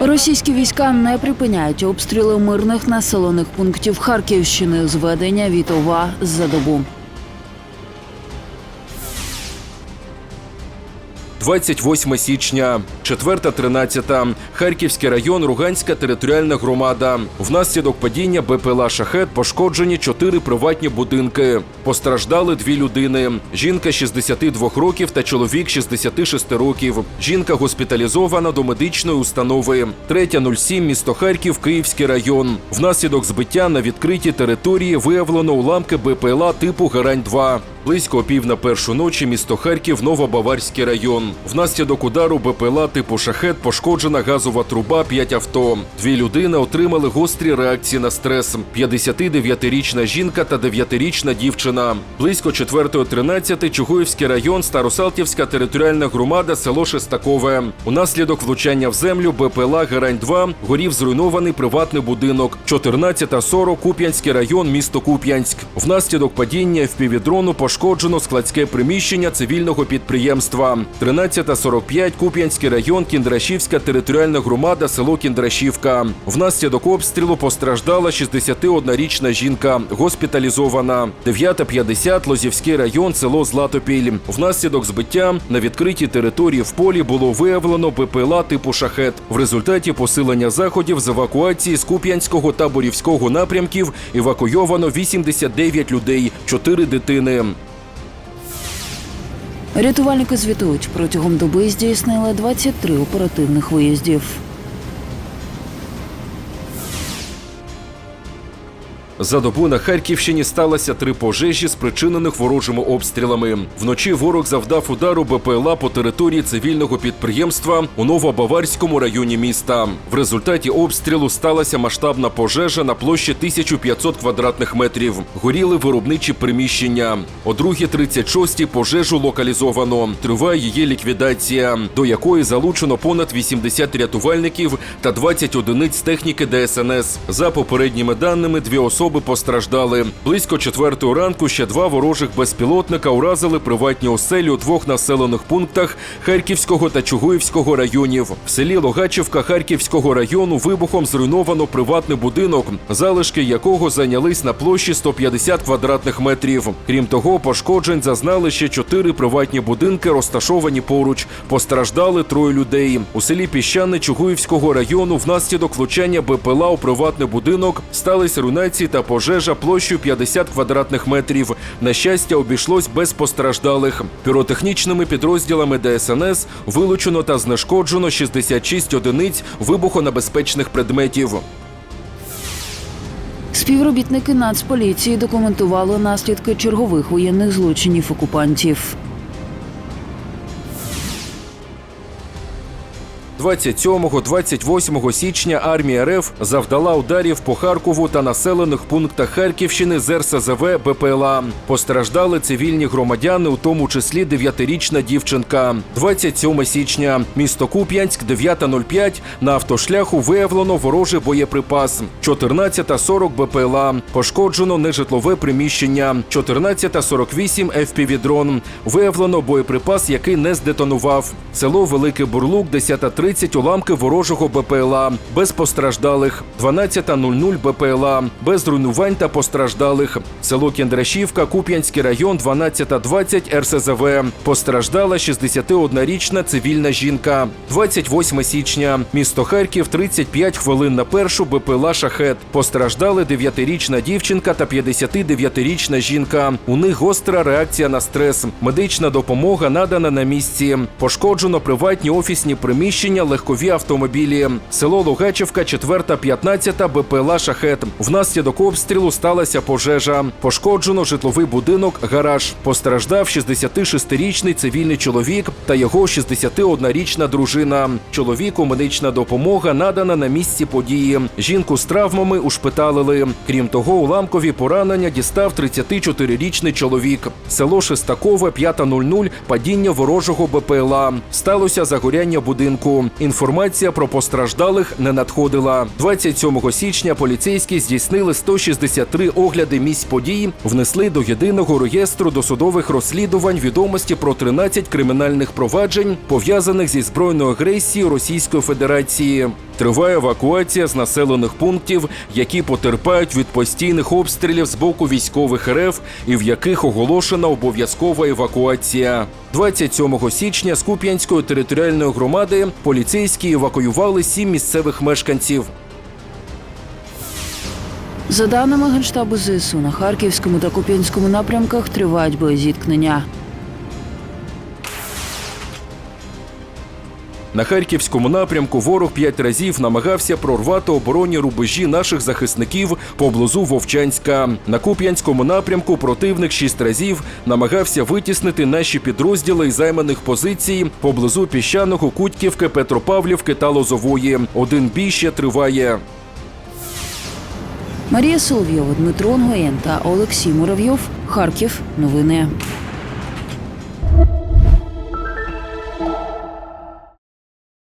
Російські війська не припиняють обстріли мирних населених пунктів Харківщини. Зведення Вітова за добу. 28 січня, 4.13. Харківський район, Руганська територіальна громада. Внаслідок падіння БПЛА «Шахет» пошкоджені чотири приватні будинки. Постраждали дві людини. Жінка 62 років та чоловік 66 років. Жінка госпіталізована до медичної установи. 3.07, місто Харків, Київський район. Внаслідок збиття на відкритій території виявлено уламки БПЛА типу Гарань-2. Близько пів на першу ночі місто Харків, Новобаварський район. Внаслідок удару БПЛА типу шахет пошкоджена газова труба, 5 авто. Дві людини отримали гострі реакції на стрес. 59-річна жінка та 9-річна дівчина. Близько 4.13 Чугуївський район, Старосалтівська територіальна громада, село Шестакове. Унаслідок влучання в землю БПЛА Герань-2 горів зруйнований приватний будинок. 14.40 Куп'янський район, місто Куп'янськ. Внаслідок падіння в впівдрону пошкоджено складське приміщення цивільного підприємства. 13.45 Куп'янський район, Кіндрашівська територіальна громада, село Кіндрашівка. Внаслідок обстрілу постраждала 61-річна жінка, госпіталізована. 9.50 Лозівський район, село Златопіль. Внаслідок збиття на відкритій території в полі було виявлено БПЛА типу шахет. В результаті посилення заходів з евакуації з Куп'янського та Борівського напрямків евакуйовано 89 людей, 4 дитини. Рятувальники звітують, протягом доби здійснили 23 оперативних виїздів. За добу на Харківщині сталося три пожежі, спричинених ворожими обстрілами. Вночі ворог завдав удару БПЛА по території цивільного підприємства у Новобаварському районі міста. В результаті обстрілу сталася масштабна пожежа на площі 1500 квадратних метрів. Горіли виробничі приміщення. О 2.36 пожежу локалізовано. Триває її ліквідація, до якої залучено понад 80 рятувальників та 20 одиниць техніки ДСНС. За попередніми даними, дві особи постраждали. Близько четвертої ранку ще два ворожих безпілотника уразили приватні оселі у двох населених пунктах Харківського та Чугуївського районів. В селі Логачівка Харківського району вибухом зруйновано приватний будинок, залишки якого зайнялись на площі 150 квадратних метрів. Крім того, пошкоджень зазнали ще чотири приватні будинки, розташовані поруч. Постраждали троє людей. У селі Піщане Чугуївського району внаслідок влучання БПЛА у приватний будинок сталися руйнації та пожежа площею 50 квадратних метрів. На щастя, обійшлось без постраждалих. Піротехнічними підрозділами ДСНС вилучено та знешкоджено 66 одиниць вибухонебезпечних предметів. Співробітники Нацполіції документували наслідки чергових воєнних злочинів окупантів. 27-28 січня армія РФ завдала ударів по Харкову та населених пунктах Харківщини з РСЗВ БПЛА. Постраждали цивільні громадяни, у тому числі 9-річна дівчинка. 27 січня, місто Куп'янськ, 9.05, на автошляху виявлено ворожий боєприпас. 14.40 БПЛА. Пошкоджено нежитлове приміщення. 14.48 FPV-дрон. Виявлено боєприпас, який не здетонував. Село Великий Бурлук, 10.30 уламки ворожого БПЛА. Без постраждалих. 12.00 БПЛА. Без руйнувань та постраждалих. Село Кіндрашівка, Куп'янський район, 12.20 РСЗВ. Постраждала 61-річна цивільна жінка. 28 січня. Місто Харків, 35 хвилин на першу БПЛА «Шахет». Постраждали 9-річна дівчинка та 59-річна жінка. У них гостра реакція на стрес. Медична допомога надана на місці. Пошкоджено приватні офісні приміщення, легкові автомобілі. Село Лугачівка, 4-15 БПЛА «Шахет». Внаслідок обстрілу сталася пожежа. Пошкоджено житловий будинок, гараж. Постраждав 66-річний цивільний чоловік та його 61-річна дружина. Чоловіку медична допомога надана на місці події. Жінку з травмами ушпиталили. Крім того, уламкові поранення дістав 34-річний чоловік. Село Шестакове, 5.00, падіння ворожого БПЛА. Сталося загоряння будинку. Інформація про постраждалих не надходила. 27 січня поліцейські здійснили 163 огляди місць подій, внесли до єдиного реєстру досудових розслідувань відомості про 13 кримінальних проваджень, пов'язаних зі збройною агресією Російської Федерації. Триває евакуація з населених пунктів, які потерпають від постійних обстрілів з боку військових РФ і в яких оголошена обов'язкова евакуація. 27 січня з Куп'янської територіальної громади поліцейські евакуювали сім місцевих мешканців. За даними Генштабу ЗСУ, на Харківському та Куп'янському напрямках тривають боєзіткнення. На харківському напрямку ворог п'ять разів намагався прорвати оборонні рубежі наших захисників поблизу Вовчанська. На Куп'янському напрямку противник шість разів намагався витіснити наші підрозділи із займаних позицій поблизу піщаного Кутьківки, Петропавлівки та Лозової. Один бій ще триває. Марія Соловйова, Дмитро Нгоєн та Олексій Муравйов. Харків. Новини.